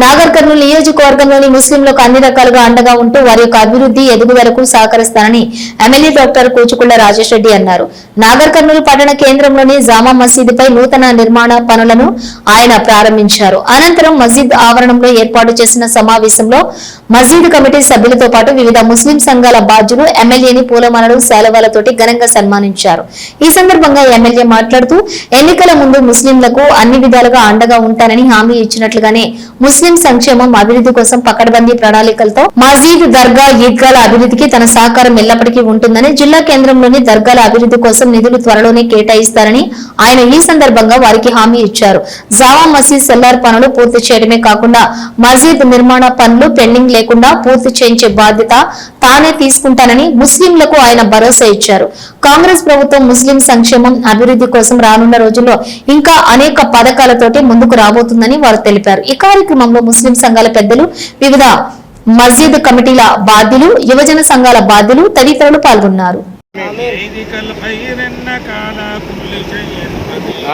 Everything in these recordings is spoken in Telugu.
నాగర్ కర్నూలు నియోజకవర్గంలోని ముస్లింలకు అన్ని రకాలుగా అండగా ఉంటూ వారి యొక్క అభివృద్ధి ఎదుగుదలకు సహకరిస్తానని ఎమ్మెల్యే డాక్టర్ కూచుకుళ్ళ రాజేష్ రెడ్డి అన్నారు. నాగర్ కర్నూలు పట్టణ కేంద్రంలోని జామా మసీదుపై నూతన నిర్మాణ పనులను ఆయన ప్రారంభించారు. అనంతరం మసీద్ ఆవరణంలో ఏర్పాటు చేసిన సమావేశంలో మసీద్ కమిటీ సభ్యులతో పాటు వివిధ ముస్లిం సంఘాల బాధ్యులు ఎమ్మెల్యేని పూలమాలలు శాలువాలతోటి ఘనంగా సన్మానించారు. ఈ సందర్భంగా ఎమ్మెల్యే మాట్లాడుతూ ఎన్నికల ముందు ముస్లింలకు అన్ని విధాలుగా అండగా ఉంటానని హామీ ఇచ్చినట్లుగానే ముస్లిం సంక్షేమం అభివృద్ధి కోసం పకడ్బందీ ప్రణాళికలతో మసీద్ దర్గా ఈద్గాల అభివృద్ధికి తన సహకారం ఎల్లప్పటికీ ఉంటుందని జిల్లా కేంద్రంలోని దర్గాల అభివృద్ధి కోసం నిధులు త్వరలోనే కేటాయిస్తారని ఆయన ఈ సందర్భంగా వారికి హామీ ఇచ్చారు. జావా మసీద్ సెల్లార్ పనులు పూర్తి చేయడమే కాకుండా మసీద్ నిర్మాణ పనులు పెండింగ్ లేకుండా పూర్తి చేయించే బాధ్యత తానే తీసుకుంటానని ముస్లింలకు ఆయన భరోసా ఇచ్చారు. కాంగ్రెస్ ప్రభుత్వం ముస్లిం సంక్షేమం అభివృద్ధి కోసం రానున్న రోజుల్లో ఇంకా అనేక పథకాలతోటి ముందుకు రాబోతుందని వారు తెలిపారు. ఈ కార్యక్రమంలో ముస్లిం సంఘాల పెద్దలు వివిధ మస్జిద్ కమిటీల బాధ్యులు యువజన సంఘాల బాధ్యులు తదితరులు పాల్గొన్నారు.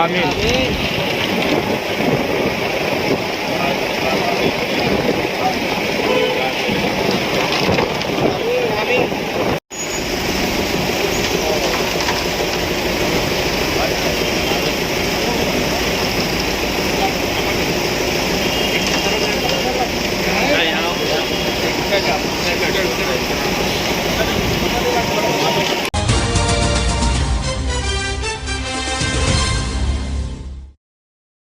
ఆమీన్.